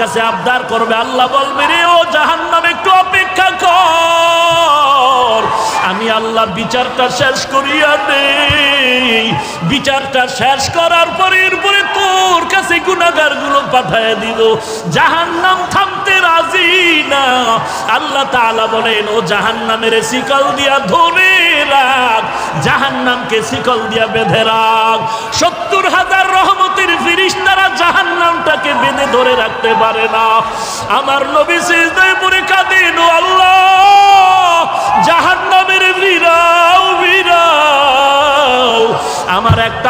কাছে আবদার করবে। আল্লাহ বলবে রে ও জাহান্নাম একটু আমি আল্লাহ বিচারটা শেষ করিয়া নেই। বিচারটা শেষ করার পরে এরপরে তোর কাছে গুণাগারগুলো পাঠায় দিব জাহান্নাম থামতে রাজি না। আল্লাহ তাআলা বলেন, ও জাহান্নামের শিকল দিয়া ধরে রাখ। জাহান্নামকে শিকল দিয়া বেঁধে রাখ। সত্তর হাজার রহমতের ফিরিস্তারা জাহান্নামটাকে বেঁধে ধরে রাখতে পারে না। আমার নবী সিজদায় পরে কাঁদেন, ও আল্লাহ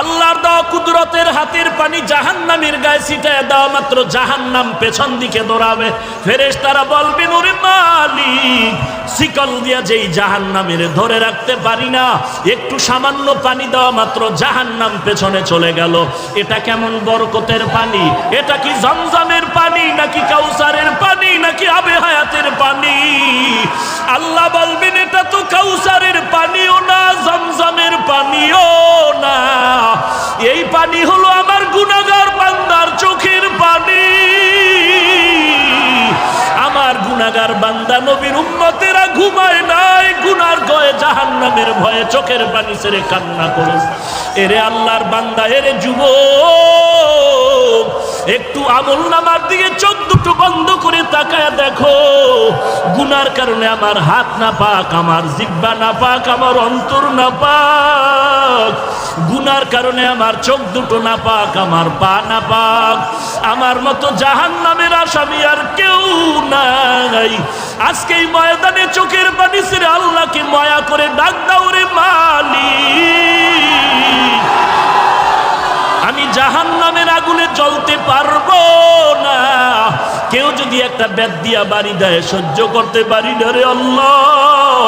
আল্লাহর দেওয়া কুদরতের হাতের পানি জাহান নামের গায়ে ছিটায় দেওয়া মাত্র জাহান নাম পেছন দিকে দৌড়াবে। ফেরেশ তারা বলবে ওরে মালিক, শিকল দিয়া যেই জাহান নামের ধরে রাখতে পারি না, একটু সামান্য পানি দেওয়া মাত্র জাহান নাম পেছনে চলে গেল। এটা কেমন বরকতের পানি? এটা কি জমজমের পানি নাকি কাউসারের পানি নাকি আবে হায়াতের পানি? আল্লাহ বলবেন, এটা তো কাউসারের পানিও না, জমজমের পানিও না। এই পানি হলো আমার গুনাগার বান্দার চোখের পানি। আমার গুনাগার বান্দা নবীর উম্মতেরা ঘুমায় নাই, গুনার গয়ে জাহান্নামের ভয়ে চোখের পানি ছেড়ে কান্না করে। এরে আল্লাহর বান্দা, এরে যুবক একটু আমল নামার দিকে চোখ দুটো বন্ধ করে তাকায় দেখো। গুনার কারণে আমার হাত না পাক, আমার জিব্বা না পাক, আমার অন্তর না পাক। গুনার কারণে আমার চোখ দুটো না পাক, আমার পা না পাক। আমার মতো জাহান নামের আসামি আর কেউ নাই। আজকে এই ময়দানে চোখের পানি ছেড়ে আল্লাহকে মায়া করে ডাক দাও রে মালিক। আমি জাহান নামের আগুনে জ্বলতে পারব না। কেউ যদি একটা বেদ দিয়া বাড়ি দেয়, সহ্য করতে পারি না রে আল্লাহ।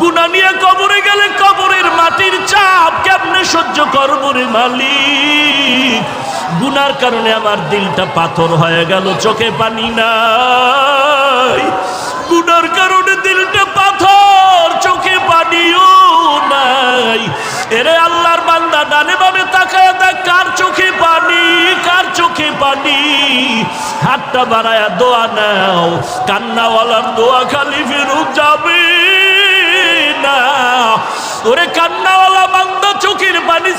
গুনা নিয়ে কবরে গেলে কবরের মাটির চাপ কেমনে সহ্য করব রে মালিক? গুনার কারণে আমার দিলটা পাথর হয়ে গেল, চোখে পানি নাই। গুনার কারণে দিলটা পাথর চোখে পানিও নাই। এরে আল্লাহর বান্দা, ডানে বামে তাকায় দেখ, কার চোখে পানি, কার চোখে পানি? হাতটা বাড়ায় দোয়া নাও, কান্নাওয়ালার দোয়া খালি ফেরত যাবে না। ওরে কান্নাওয়ালা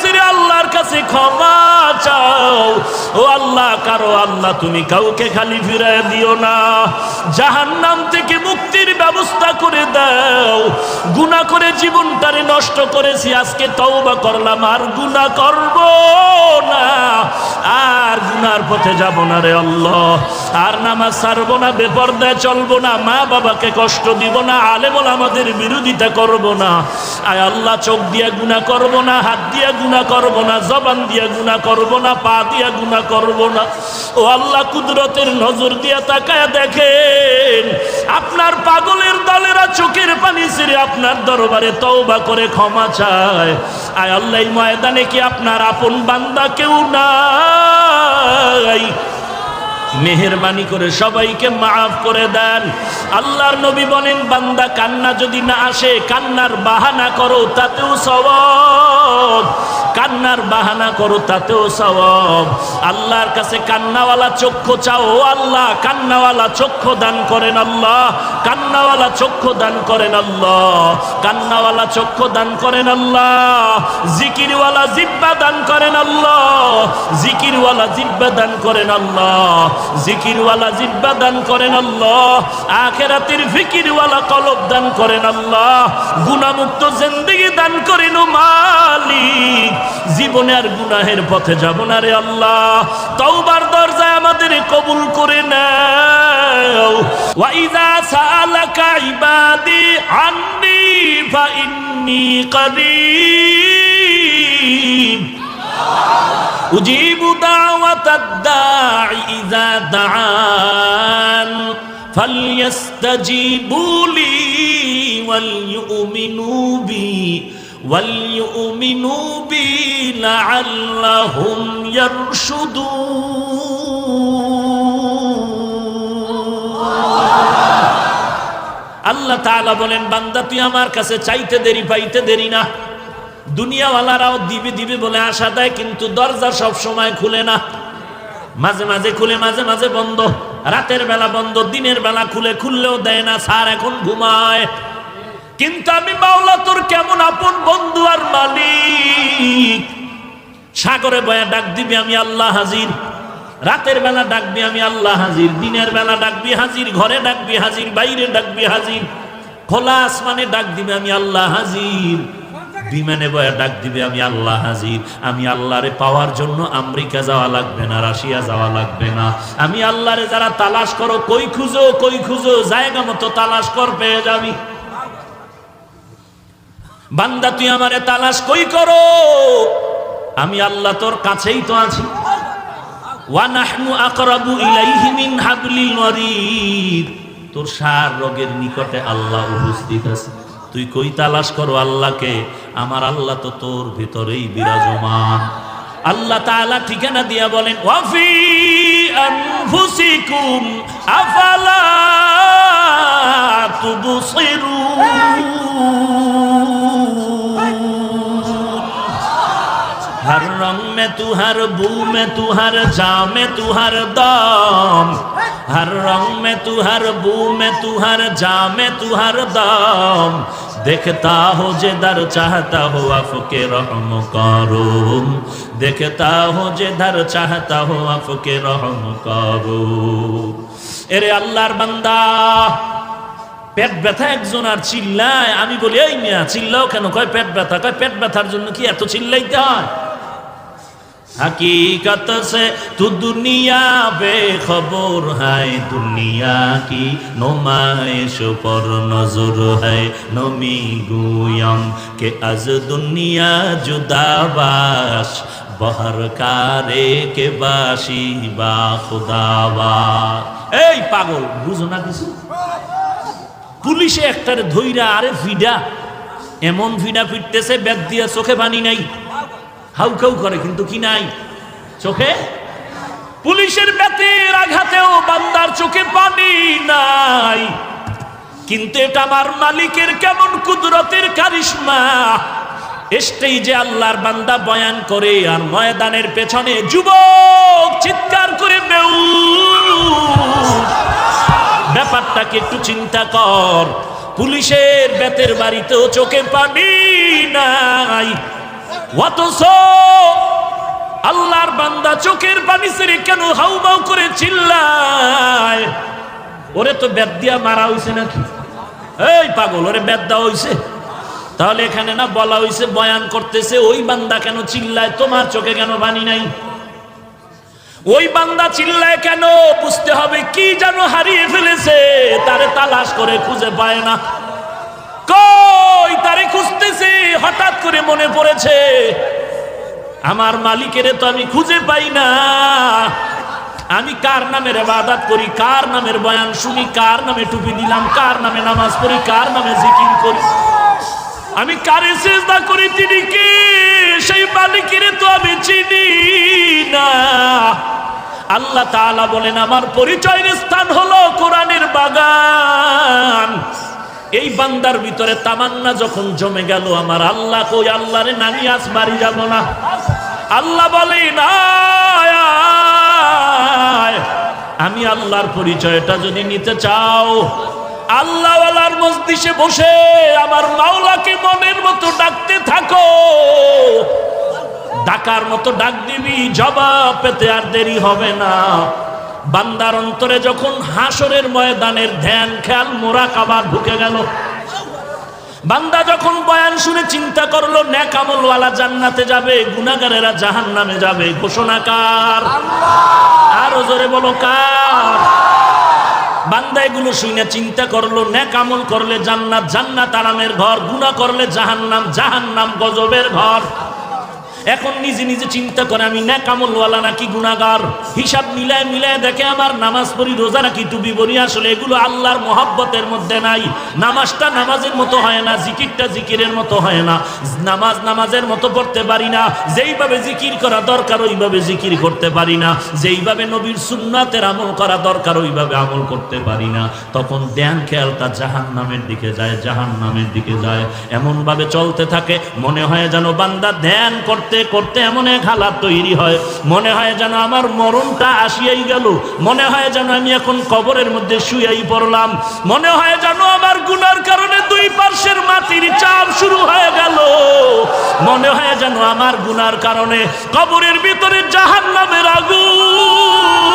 ছেড়ে আল্লাহর কাছে ক্ষমা চাও। ও আল্লাহ, কারও আল্লাহ তুমি কাউকে খালি ফিরায় দিও না। জাহান্নাম থেকে মুক্তির ব্যবস্থা করে দাও। গুনাহ করে জীবনটারে নষ্ট করেছি, আজকে তওবা করলাম, আর গুনাহ করব না। আর গুনার পথে যাব না রে আল্লাহ। আর নামাজ ছাড়বো না, বেপর্দায় চলবো না, মা বাবাকে কষ্ট দিব না, আলেমল আমাদের বিরোধিতা করব না। আয় আল্লাহ, চোখ দিয়া গুণা করব না, হাত দিয়া গুণা করব না, জবান দিয়া গুণা করব না, পা দিয়া গুণা করব না। ও আল্লাহ, কুদরতের নজর দিয়া তাকায় দেখেন, আপনার পাগলের দলেরা চোখের পানি ছেড়ে আপনার দরবারে তওবা করে ক্ষমা চায়। আয় আল্লাহ ময়দানে কি আপনার আপন বান্দা কেউ নাই? মেহরবানি করে সবাইকে মাফ করে দেন। আল্লাহর নবী বলেন, বান্দা কান্না যদি না আসে, কান্নার বাহানা করো, তাতেও সওয়াব। কান্নার বাহানা করো, তাতেও সওয়াব। আল্লাহর কাছে কান্নাওয়ালা চক্ষু চাও আল্লাহ, কান্নাওয়ালা চক্ষু দান করেন আল্লাহ, কান্নাওয়ালা চক্ষু দান করেন আল্লাহ, কান্নাওয়ালা চক্ষু দান করেন আল্লাহ, জিকিরওয়ালা জিব্বা দান করেন আল্লাহ, জিকিরওয়ালা জিব্বা দান করেন আল্লাহ, জিকিরওয়ালা জিব্বা দান করেন আল্লাহ, আখেরাতের ফিকিরওয়ালা কলব দান করেন আল্লাহ গুণামুক্ত জিন্দেগি দান করেন মালিক। জীবনে আর গুনাহের পথে যাব না রে আল্লাহ তওবার দরজায় আমাদের কবুল করে নাও ওয়াইদা সালাকা ইবাদি আন্নি ফা ইন্নি করিব أجيب دعوة الداع إذا دعان فليستجيبوا لي وليؤمنوا بي বি লাআল্লাহুম ইয়ারশুদুন। আল্লাহ তাআলা বলেন, বান্দা, তুই আমার কাছে চাইতে দেরি, পাইতে দেরি না। দুনিয়াওয়ালারাও দিবে দিবে বলে আশা দেয়, কিন্তু দরজা সব সময় খুলে না। মাঝে মাঝে খুলে, মাঝে মাঝে বন্ধ। রাতের বেলা বন্ধ, দিনের বেলা খুলে, খুললেও দেয় না। স্যার এখন ঘুমায়। কিন্তু আমি মাওলা তোর কেমন আপন বন্ধু আর মালিক। সাগরে বয়া ডাক দিবি আমি আল্লাহ হাজির। রাতের বেলা ডাকবি আমি আল্লাহ হাজির। দিনের বেলা ডাকবি হাজির। ঘরে ডাকবি হাজির। বাইরে ডাকবি হাজির। খোলা আসমানে ডাক দিবে আমি আল্লাহ হাজির। বিমানে বয়া ডাক দিবে আমি আল্লাহ হাজির। আমি আল্লাহরে পাওয়ার জন্য আমেরিকা যাওয়া লাগবে না, রাশিয়া যাওয়া লাগবে না। আমি আল্লাহরে যারা তালাশ করো, কই খুঁজো কই খুঁজো, জায়গা মতো তালাশ কর, পেয়ে যাবি। বান্দা, তুই আমারে তালাশ কই করো? আমি আল্লাহ তোর কাছেই তো আছি। ওয়ানাহনু আকরাবু ইলাইহি মিন হাবলিল ওয়ারিদ। তোর সার রোগের নিকটে আল্লাহ উপস্থিত আছে। তুই কই তালাশ করো আল্লাহকে? আমার আল্লাহ তো তোর ভিতরেই বিরাজমান। আল্লাহ তাআলা ঠিকানা দিয়া বলেন ওয়াফি আনফুসিকুম আফালা তুবসিরুন? में तू हर बू में तू हर जा में तू हर दाम हर रंग में तू हर बू में तू हर जा में तू हर दाम देखता हो जे दर चाहता हो आपके रहम करो देखता हो जे दर चाहता हो आपके रहम करो এরে আল্লাহর বান্দা পেট ব্যথা একজন আর চিল্লায় আমি বলি এই মিয়া চিল্লাও কেন কয় পেট ব্যথা কয় পেট ব্যথার জন্য কি এত চিল্লাইতে হয় हकीकत से तू दुनिया बेखबर है दुनिया की नुमाइश पर नजर है नमी गुयम के अज दुनिया जुदाबाश बहर कारे के बाशी বা খুদাবা এই পাগল বুঝো না কিছু পুলিশে একটারে ধইরা আরে ফিডা এমন ফিডা ফিরতেছে ব্যাগ দিয়া চোখে পানি নাই হাউ খাউ করে, কিন্তু কি নাই? চোখে? পুলিশের ব্যাতির আঘাতেও বান্দার চোখে পানি নাই। কিন্তু এটা আমার মালিকের কেমন কুদরতের কারিশমা? এসতেই যে আল্লাহর বান্দা বয়ান করে, আর ময়দানের পেছনে যুবক চিৎকার করে বেউ। ব্যাপারটাকে একটু চিন্তা কর, পুলিশের বেতের বাড়িতেও চোখে পানি নাই। আল্লাহর বান্দা চোখের পানি ছেড়ে কেন হাউমাউ করে চিল্লায়? ওরে তো বেদ দিয়া মারা হইছে নাকি? এই পাগল, ওরে বেদ দেওয়া হইছে? তাহলে এখানে না বলা হইছে, বয়ান করতেছে, ওই বান্দা কেন চিল্লায়? তোমার চোখে কেন পানি নাই? ওই বান্দা চিল্লায় কেন? বুঝতে হবে কি যেন হারিয়ে ফেলেছে, তারে তালাশ করে খুঁজে পায় না। কই তারে খুঁজতেছে? হঠাৎ করে মনে পড়েছে, আমার মালিকের তো আমি খুঁজে পাই না। আমি কার নামের ইবাদত করি, কার নামের বয়ান শুনি, কার নামে টুপি দিলাম, কার নামে নামাজ পড়ি, কার নামে জিকির করি? আমি কারে চেষ্টা করি তিনি কি? সেই মালিকের তো আমি চিনি না। আল্লাহ তাআলা বলেন, আমার পরিচয়ের স্থান হলো কোরআনের বাগান। এই বান্দার ভিতরে তামান্না যখন জমে গেল, আমার আল্লাহ কই, আল্লাহরে নামি আজ বাড়ি যাব না। আল্লাহ বলে না আমি আল্লাহর পরিচয়টা যদি নিতে চাও, আল্লাহওয়ালার মসজিষে বসে আমার মাওলাকে মনের মতো ডাকতে থাকো। ডাকার মতো ডাক দিবি, জবাব পেতে আর দেরি হবে না। বান্দার অন্তরে যখন হাসরের ময়দানের ধ্যান, খেয়াল মোরা কাবার ঢুকে গেল। বান্দা যখন বয়ান শুনে চিন্তা করল, ন্যাক আমলওয়ালা জান্নাতে যাবে, গুনাগারেরা জাহান নামে যাবে, ঘোষণা কার? আরও জোরে বলো কার? বান্দা এগুলো শুনে চিন্তা করল, ন্যাক আমল করলে জান্নাত জান্নাত আরামের ঘর, গুনাহ করলে জাহান্নাম জাহান্নাম গজবের ঘর। এখন নিজে নিজে চিন্তা করে, আমি না কামলওয়ালা নাকি গুণাগার? হিসাব মিলায় মিলায় দেখে আমার নামাজ পড়ি, রোজা রাখি টুপি বলি আসলে এগুলো আল্লাহর মহাব্বতের মধ্যে নাই। নামাজটা নামাজের মতো হয় না, জিকিরটা জিকিরের মতো হয় না। নামাজ নামাজের মতো পড়তে পারি না। যেইভাবে জিকির করা দরকার, ওইভাবে জিকির করতে পারি না। যেইভাবে নবীর সুন্নাতের আমল করা দরকার, ওইভাবে আমল করতে পারি না। তখন ধ্যান খেয়ালটা জাহান নামের দিকে যায় জাহান নামের দিকে যায়। এমন ভাবে চলতে থাকে, মনে হয় যেন বান্দা ধ্যান করতে করতে করতে এমন এক হালাত তৈরি হয়। মনে হয় যেন আমার মরণটা আসিয়াই গেল। মনে হয় যেন আমি এখন কবরের মধ্যে শুয়াই পড়লাম। মনে হয় যেন আমার গুনার কারণে দুই পার্শ্বের মাটির চাপ শুরু হয়ে গেল। মনে হয় যেন আমার গুনার কারণে কবরের ভিতরে জাহান নামের আগুন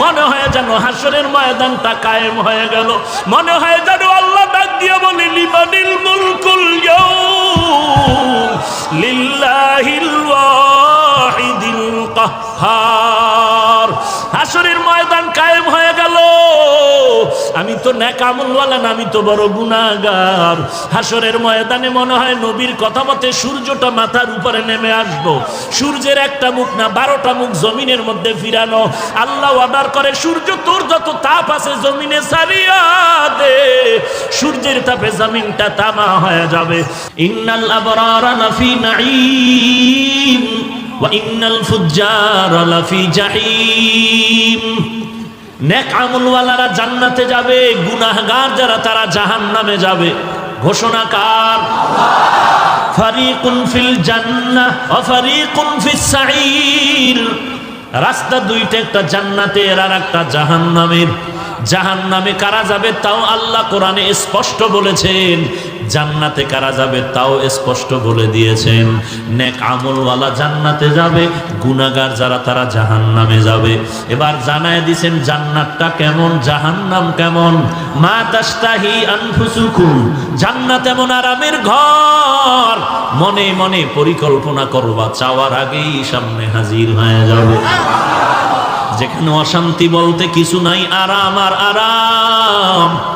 মনে হয় যেন হাসরের ময়দানটা কায়েম হয়ে গেল। মনে হয় যেন আল্লাহ ডাক দিয়ে বলি, লিমানিল মুলকুল লিল্লাহিল হাসরের ময়দান কায়েম হয়ে গেল। আমি তো নেকামলওয়ালা না, আমি তো বড় গুনাগার হাসরের ময়দানে মনে হয় নবীর কথা মতে সূর্যটা মাথার উপরে নেমে আসব। সূর্যের একটা মুখ না, বারোটা মুখ জমিনের মধ্যে ফিরানো। আল্লাহ অর্ডার করে, সূর্য তোর যত তাপ আছে জমিনে সারিয়া দে। সূর্যের তাপে জমিনটা তামা হয়ে যাবে। ইন্নাল আবরারা লাফি নাঈম। লাফি জাহিম। নেক জান্নাতে যাবে, গুনাহগার যারা, তারা জাহান্নামে যাবে। ঘোষণা কার? রাস্তা দুইটা, একটা জান্নাতের আর একটা জাহান্নামের। জাহান নামে কারা যাবে তাও আল্লাহ কোরআনে স্পষ্ট বলেছেন। জান্নাতে কারা যাবে তাও স্পষ্ট বলে দিয়েছেন। নেক আমলওয়ালা জান্নাতে যাবে গুনাগার যারা তারা জাহান নামে যাবে। এবার জানায় দিছেন, জান্নাতটা কেমন, জাহান্নাম কেমন? মা তাস্তাহি আনফুসুকুম, জান্নাত এমন আরামের ঘর। মনে মনে পরিকল্পনা করবা, চাওয়ার আগেই সামনে হাজির হয়ে যাবে। যেখানে অশান্তি বলতে কিছু নাই, আরাম আর আরাম।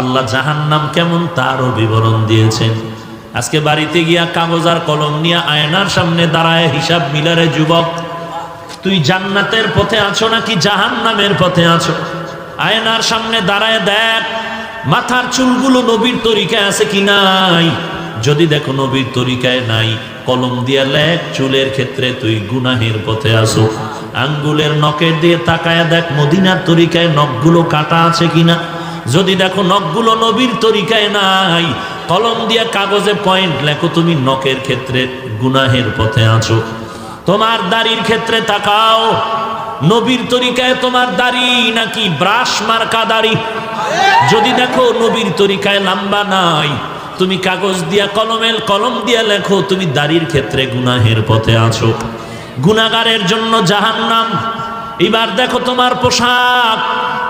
আল্লাহ জাহান্নাম কেমন তারও বিবরণ দিয়েছেন। আজকে বাড়িতে গিয়া কাগজ আর কলম নিয়ে আয়নার সামনে দাঁড়ায় হিসাব মিলারে যুবক, তুই জান্নাতের পথে আছো নাকি জাহান্নামের পথে আছো? আয়নার সামনে দাঁড়ায় দেখ, মাথার চুলগুলো নবীর তরিকায় আছে কি নাই? যদি দেখো নবীর তরিকায় নাই, কলম দিয়া লেখ, চুলের ক্ষেত্রে তুই গুনাহের পথে আসো আঙ্গুলের নখের দিয়ে তাকায় দেখ, মদিনার তরিকায় নখগুলো কাটা আছে কিনা? যদি দেখো নখগুলো নবীর তরিকায় নাই, কলম দিয়া কাগজে পয়েন্ট লেখো, তুমি নখের ক্ষেত্রে গুনাহের পথে আছো। তোমার দাড়ির ক্ষেত্রে তাকাও, নবীর তরিকায় তোমার দাড়ি নাকি ব্রাশ মার্কা দাড়ি? যদি দেখো নবীর তরিকায় লম্বা নাই, তুমি কাগজ দিয়া কলমের কলম দিয়া লেখো, তুমি দাড়ির ক্ষেত্রে গুনাহের পথে আছো। গুনাগারের জন্য জাহান্নাম। এবার দেখো তোমার পোশাক।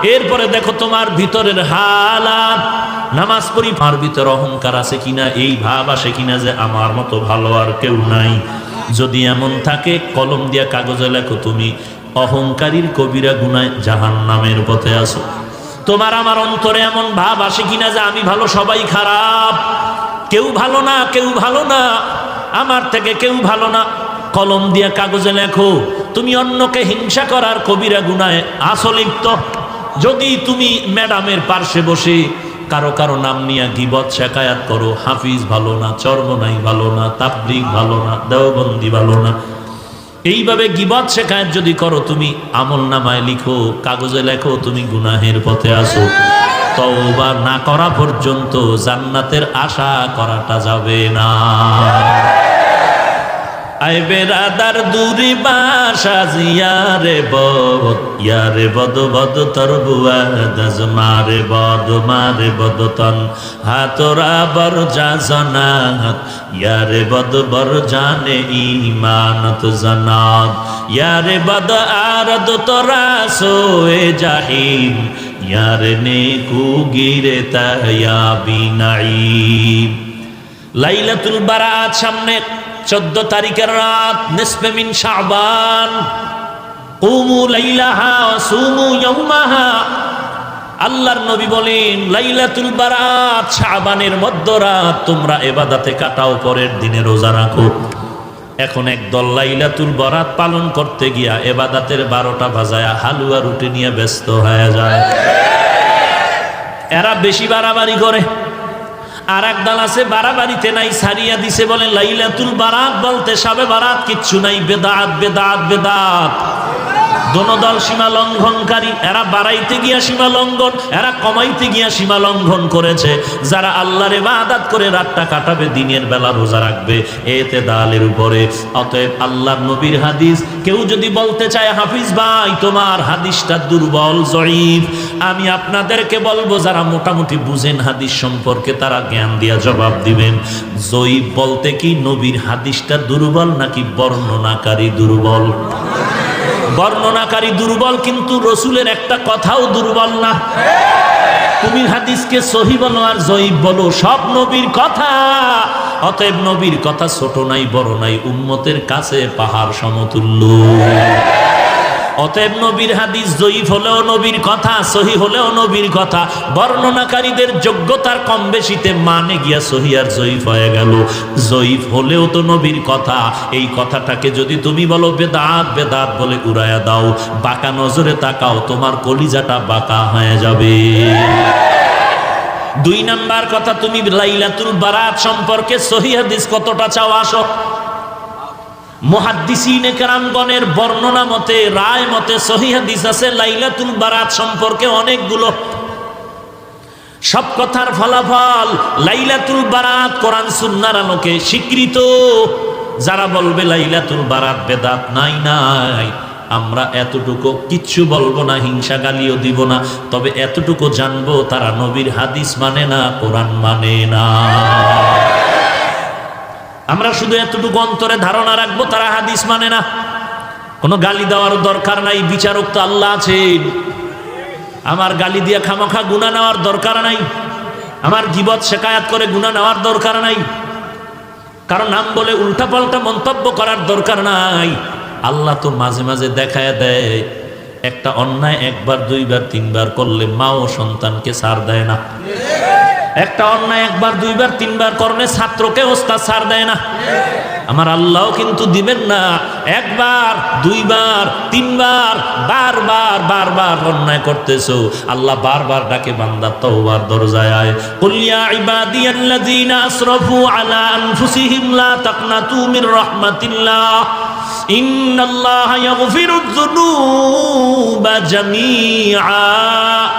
এরপরে দেখো তোমার ভিতরের হালাত। নামাজ পড়ি, মার ভিতর অহংকার আছে কিনা? এই ভাব আসে কিনা যে আমার মতো ভালো আর কেউ নাই। যদি এমন থাকে, কলম দিয়া কাগজে লেখো, তুমি অহংকারীর কবিরা গুনায় জাহান নামের পথে আসো তোমার আমার অন্তরে এমন ভাব আসে কিনা যে আমি ভালো, সবাই খারাপ। কেউ ভালো না, কেউ ভালো না। আমার থেকে কেউ ভালো না। কলম দিয়া কাগজে লেখো, তুমি অন্যকে হিংসা করার কবিরা গুনায় আসলিপ্ত যদি তুমি ম্যাডামের পার্শ্বে বসে কারও কারও নাম নিয়ে গিবত শেখায়াত করো, হাফিজ ভালো না, চর্মনাই ভালো না, তাবলিগ ভালো না, দেওবন্দি ভালো না, এইভাবে গিবত শেখায়ত যদি করো, তুমি আমল নামায় লিখো, কাগজে লেখো, তুমি গুনাহের পথে আসো। তওবা না করা পর্যন্ত জান্নাতের আশা করাটা যাবে না। আই বেরাদার দূরি বাসা জিয়ারে বদ, ইয়ারে বদ বদ তর বুয়া দাজ মারে বদ মারে বদ তন। হাতরা বর যা জনাত ইয়ারে বদ বর জানে ইমানত জনাত। ইয়ারে বদ আরদ তোরা সোয়ে জাহিম, ইয়ারে নে কুগিরে তায়া বিনাইম। লাইলাতুল বারাত সামনে চোদ্দ তারিখের রাত, নিসফে মিন শাবান। কুমু লাইলাহা সুমু ইয়াউমাহা। আল্লাহর নবী বলেন, লাইলাতুল বারাত শাবানের মধ্যরাত তোমরা এবাদাতে কাটাও, পরের দিনে রোজা রাখো। এখন একদল লাইলাতুল বরাত পালন করতে গিয়া এবাদাতের বারোটা বাজায়া হালুয়া রুটি নিয়ে ব্যস্ত হয়ে যায়। এরা বেশি বাড়াবাড়ি করে। আর এক দল আছে, বাড়াবাড়িতে নাই, সারিয়া দিছে, বলে লাইলাতুল বারাত বলতে, সাবে বারাত কিচ্ছু নাই, বেদাত বেদাত বেদাত। দোনো দল সীমা লঙ্ঘনকারী, এরা বাড়াইতে গিয়া সীমা লঙ্ঘন, এরা কমাইতে গিয়া সীমা লঙ্ঘন করেছে। যারা আল্লাহর আদাত করে রাতটা কাটাবে, দিনের বেলা রোজা রাখবে। এতে দালের উপরে। অতএব আল্লাহর নবীর হাদিস, কেউ যদি বলতে চায়, হাফিজ ভাই, তোমার হাদিসটা দুর্বল, জয়ীফ। আমি আপনাদেরকে বলব, যারা মোটামুটি বুঝেন হাদিস সম্পর্কে, তারা জ্ঞান দিয়া জবাব দিবেন। জয়ীফ বলতে কি, নবীর হাদিসটা দুর্বল নাকি বর্ণনাকারী দুর্বল? বর্ণনাকারী দুর্বল কিন্তু রসুলের একটা কথাও দুর্বল না। তুমি হাদিসকে সহি বলো আর জয়ীব বলো, সব নবীর কথা। অতএব নবীর কথা ছোট নাই, বড় নাই, উম্মতের কাছে পাহাড় সমতুল্য। অতএব নবীর হাদিস জয়ীফ হলেও নবীর কথা, সহি হলেও নবীর কথা। বর্ণনাকারীদের যোগ্যতার কম বেশিতে মানে গিয়া সহি আর জয়ীফ হয়ে গেল। জয়ীফ হলেও তো নবীর কথা। এই কথাটাকে যদি তুমি বলো, বেদাত বেদাত বলে উড়াইয়া দাও। বাঁকা নজরে তাকাও, তোমার কলিজাটা বাঁকা হয়ে যাবে। দুই নাম্বার কথা, তুমি লাইলাতুল বারাত সম্পর্কে সহি হাদিস কতটা চাও আসো। মহাদ্দিসিনে কেরামগণের বর্ণনা মতে, রায় মতে সহিহাদিস আছে, লাইলাতুল বারাত সম্পর্কে অনেকগুলো। সব কথার ফলাফল লাইলাতুল বারাত কোরআন সুন্নার আলোকে স্বীকৃত। যারা বলবে লাইলাতুল বারাত বেদাত নাই নাই, আমরা এতটুকু কিচ্ছু বলব না হিংসা গালিও দিব না, তবে এতটুকু জানব, তারা নবীর হাদিস মানে না, কোরআন মানে না। আমরা শুধু এতটুকু অন্তরে ধারণা রাখব, তারা হাদিস মানে না। কোনো গালি দেওয়ার দরকার নাই, বিচারক তো আল্লাহ আছেন আমার গালি দিয়া খামাখা গুণা নেওয়ার দরকার নাই। আমার জীবত শেখায়াত করে গুণা নেওয়ার দরকার নাই। কারণ নাম বলে উল্টা পাল্টা মন্তব্য করার দরকার নাই। আল্লাহ তো মাঝে মাঝে দেখায় দেয়, একটা অন্যায় একবার, দুইবার, তিনবার করলে মা ও সন্তানকে সার দেয় না। একটা অন্যায় একবার, দুইবার, তিনবার করলে ছাত্রকে ওস্তাদ ছাড় দেয় না। আমার আল্লাহ কিন্তু দিবেন না। একবার, দুইবার, তিনবার, বারবার বারবার অন্যায় করতেছো। আল্লাহ বারবার ডাকে, বান্দা তওবার দরজায় আয়। কুল ইয়া ইবাদিয়াল্লাযীনা আসরাফু আলা আনফুসিহিম লা তাকনাতু মির রাহমাতিল্লাহ। ইন্নাল্লাহা ইয়াগফিরুয যুনুবা জামিআ।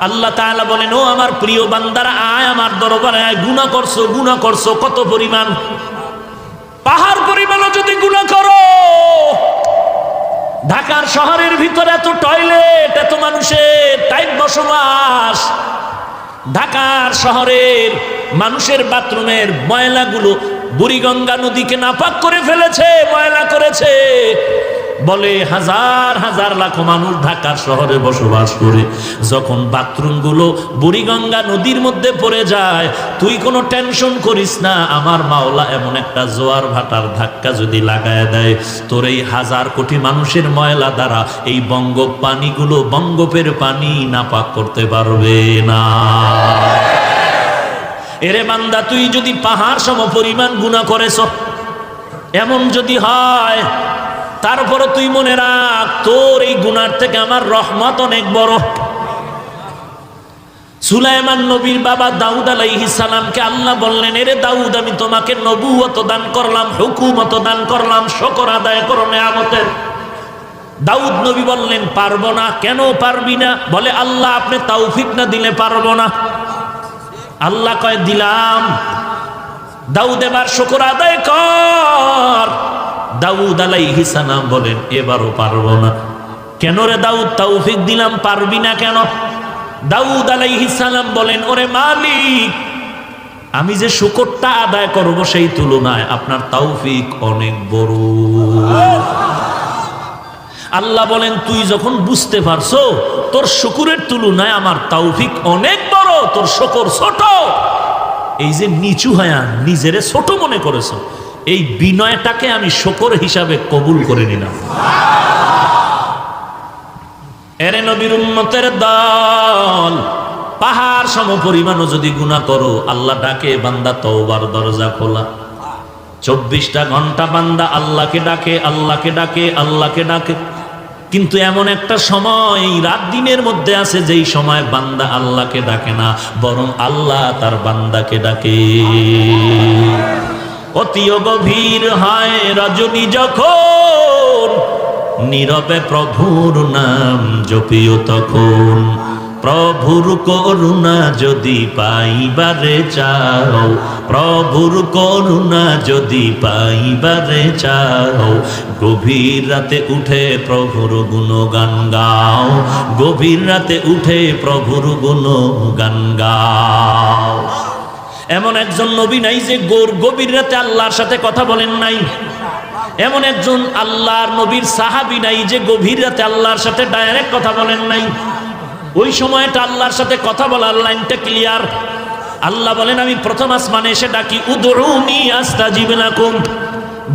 আল্লাহ তাআলা বলেন, ও আমার প্রিয় বান্দারা, আয় আমার দরবার, আয় গুণা করছ গুণা করছ, কত পরিমাণ? পাহাড় পরিমাণও যদি গুণা করো। ঢাকার শহরের ভিতরে এত টয়লেট এত মানুষের টাইম বসবাস। ঢাকার শহরের মানুষের বাথরুমের ময়লাগুলো বুড়িগঙ্গা নদীকে নাপাক করে ফেলেছে ময়লা করেছে। বলে হাজার হাজার লাখ মানুষ ঢাকার শহরে বসবাস করে। যখন বাথরুমগুলো বুড়িগঙ্গা নদীর মধ্যে পড়ে যায়, তুই কোনো টেনশন করিস না, আমার মাওলা এমন একটা জোয়ার ভাটার ধাক্কা যদি লাগায় দেয়, তোর এই হাজার কোটি মানুষের ময়লা দ্বারা এই বঙ্গ পানিগুলো বঙ্গপের পানি নাপাক করতে পারবে না। এরে বান্দা, তুই যদি পাহাড় সম পরিমাণ গুণা করেছ, এমন যদি হয় তারপরে তুই মনে রাখ, তোর এই গুনার থেকে আমার রহমত অনেক বড়। সুলাইমান নবীর বাবা দাউদ আলাইহি সালামকে আল্লাহ বললেন, এরে দাউদ, আমি তোমাকে নবুয়ত দান করলাম, হুকুমত দান করলাম, শকর আদায় করো নেয়ামতের। দাউদ নবী বললেন, পারব না। কেন পারবি না? বলে, আল্লাহ আপনি তাওফিক না দিলে পারব না। আল্লাহ কয়, দিলাম। দাউদ এবার শকর আদায় কর। দাউদ আলাইহিস সালাম বলেন, এবারও পারব না। কেন রে দাউদ? তাওফিক দিলাম, পারবি না কেন? দাউদ আলাইহিস সালাম বলেন, ওরে মালিক, আমি যে শুকরটা আদায় করব সেই তুলনায় আপনার তাওফিক অনেক বড়। আল্লাহ বলেন, তুই যখন বুঝতে পারছ, তোর শুকুরের তুলনায় আমার তাওফিক অনেক বড়, তোর শকর ছোট। এই যে নিচু হয়া নিজেরে ছোট মনে করেছ এই বিনয়টাকে আমি শকর হিসাবে কবুল করে নিলাম। এরে নবীর উম্মতের দল, পাহাড় সম পরিমাণও যদি গুণা করো, আল্লাহ ডাকে, বান্দা তওবার দরজা খোলা। চব্বিশটা ঘণ্টা বান্দা আল্লাহকে ডাকে আল্লাহকে ডাকে আল্লাহকে ডাকে। কিন্তু এমন একটা সময় এই রাত দিনের মধ্যে আছে যেই সময় বান্দা আল্লাহকে ডাকে না, বরং আল্লাহ তার বান্দাকে ডাকে। অতিও গভীর হয় রজনী যখন নীরবে প্রভুর নাম জপিও তখন, প্রভুর করুণা যদি পাইবারে চাও, প্রভুর করুণা যদি পাইবারে চাও, গভীর রাতে উঠে প্রভুর গুণগান গাও, গভীর রাতে উঠে প্রভুর গুণগান গাও। এমন একজন নবী নাই যে গোর গভীর রাতে আল্লাহর সাথে কথা বলেন নাই। এমন একজন আল্লাহর নবীর সাহাবি নাই যে গভীর রাতে আল্লাহর সাথে ডাইরেক্ট কথা বলেন নাই। ওই সময়টা আল্লাহর সাথে কথা বলার লাইনটা ক্লিয়ার আল্লাহ বলেন, আমি প্রথম আসমানে এসে ডাকি, উদরুনি আস্তাজিব লাকুম।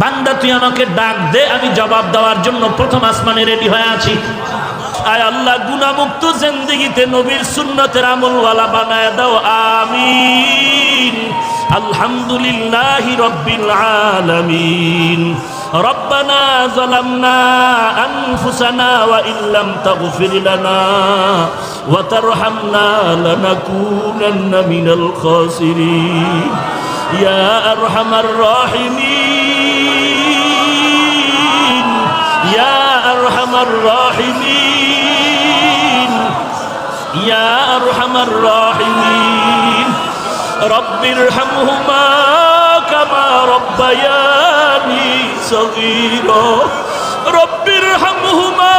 বান্দা, তুই আমাকে ডাক দে, আমি জবাব দেওয়ার জন্য প্রথম আসমানে রেডি হয়ে আছি। আয় আল্লাহ গুনামুক্ত জিন্দেগিতে নবীর সুন্নতের আমলওয়ালা বানায় দাও আমিন আলহামদুলিল্লাহ রব্বিল আলামিন ربنا ظلمنا أنفسنا وإن لم تغفر لنا وترحمنا لنكونن من الخاسرين يا أرحم الراحمين يا أرحم الراحمين يا أرحم الراحمين رب ارحمهما كما ربياني صغيرا رب ارحمهما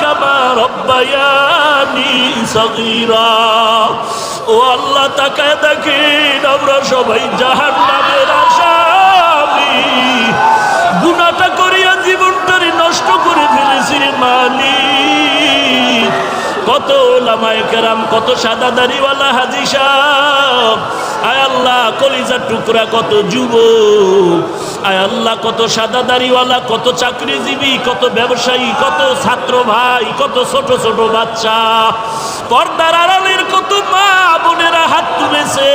كما ربياني صغيرا ও আল্লাহ তাকায় দেখেন আমরা সবাই জাহান নামের আসামি গুণাটা করিয়া জীবনটারে নষ্ট করে ফেলেছি রে মালিক কত ওলামায়ে কেরাম, কত সাদা দাড়িওয়ালা হাজি সাহ আয় আল্লাহ, কলিজার টুকরা কত যুব আয় আল্লাহ, কত সাদা দাড়িওয়ালা কত চাকরিজীবী, কত ব্যবসায়ী, কত ছাত্র ভাই, কত ছোট ছোট বাচ্চা। পর্দার আড়ালের কত মা বোনেরা হাত তুলেছে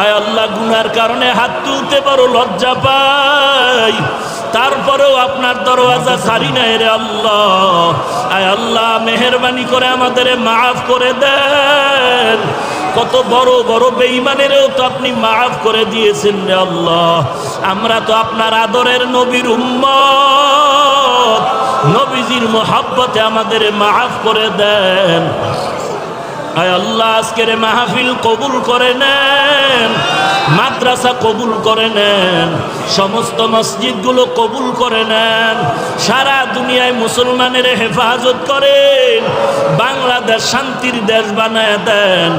আয় আল্লাহ, গুনার কারণে হাত তুলতে পারো, লজ্জা পাই। তারপরেও আপনার দরওয়াজা ছাড়ি নাই রে আল্লাহ। আয় আল্লাহ, মেহরবানি করে আমাদের মাফ করে দেন। কত বড় বড় বেঈমানেরও তো আপনি মাফ করে দিয়েছেন রে আল্লাহ। আমরা তো আপনার আদরের নবীর উম্মত। নবীজির মোহাব্বতে আমাদের মাফ করে দেন। আয় আল্লাহ, আজকের মাহফিল কবুল করে নেন, মাদ্রাসা কবুল করে নেন, সমস্ত মসজিদগুলো কবুল করে নেন, সারা দুনিয়ায় মুসলমানের হেফাজত করেন, বাংলাদেশ শান্তির দেশ বানায় দেন,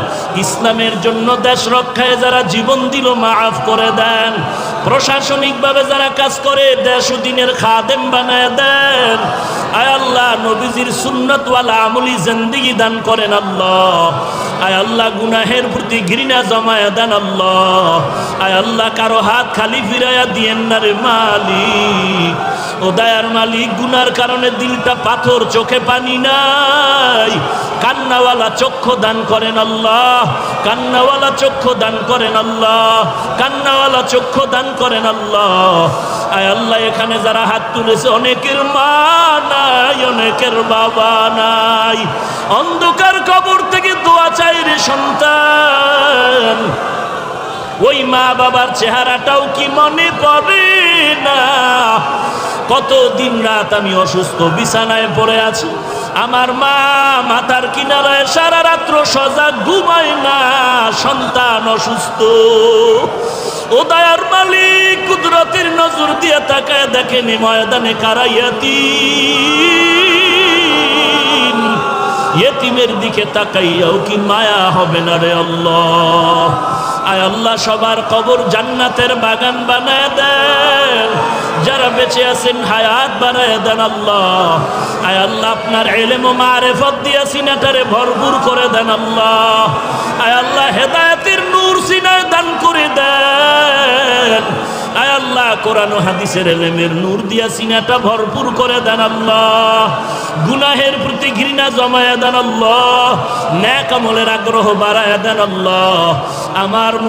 ইসলামের জন্য দেশ রক্ষায় যারা জীবন দিল, মাফ করে দেন প্রশাসনিকভাবে যারা কাজ করে, দেশ দিনের খাদেম বানায় দেন। আয় আল্লাহ, নবীজির সুন্নতওয়ালা আমলি জিন্দিগি দান করেন আল্লাহ। আয় আল্লাহ, গুনাহের প্রতি ঘৃণা জমায়া দেন আল্লাহ। আয় আল্লাহ, কারও হাত খালি ফিরাইয়া দিয়েন না রে মালিক। ও দয়ার মালিক, গুনার কারণে দিলটা পাথর, চোখে পানি নাই। কান্নাওয়ালা চক্ষু দান করেন আল্লাহ, কান্নাওয়ালা চক্ষু দান করেন আল্লাহ, কান্নাওয়ালা চক্ষু দান করেন আল্লাহ। আয় আল্লাহ, এখানে যারা হাত তুলেছে, অনেকের মা নাই, অনেকের বাবা নাই। অন্ধকার কবর থেকে দোয়া চাই রে সন্তান। ওই মা বাবার চেহারাটাও কি মনে পড়ে না? কত দিন রাত আমি অসুস্থ? বিছানায় পড়ে আছি। আমার মা মাথার কিনারায় সারা রাত্র সজাগ ঘুমায় না। সন্তান অসুস্থ। ও দয়ার মালিক কুদরতের নজর দিয়ে তাকায় দেখেনি ময়দানে কারাইয়াতি ইয়েতিমের দিকে তাকাইয়াও কি মায়া হবে না রে আল্লাহ। আয় আল্লাহ, সবার কবর জান্নাতের বাগান বানায় দেন। যারা বেঁচে আছেন, হায়াত বানায় দেন আল্লাহ। আয় আল্লাহ, আপনার এলেম ও মারেফত দিয়া সিনাটারে ভরপুর করে দেন আল্লাহ। আয় আল্লাহ, হেদায়তের নূর সিনায় দান করে দেন। আয় আল্লাহ, কোরআন হাদিসের এলেমের নূর দিয়া সিনাটা ভরপুর করে দেন আল্লাহ। গুনাহের প্রতি ঘৃণা জমায়া দেন আল্লাহ। ন্যাক আমলের আগ্রহ বাড়ায়া দেন আল্লাহ। আমার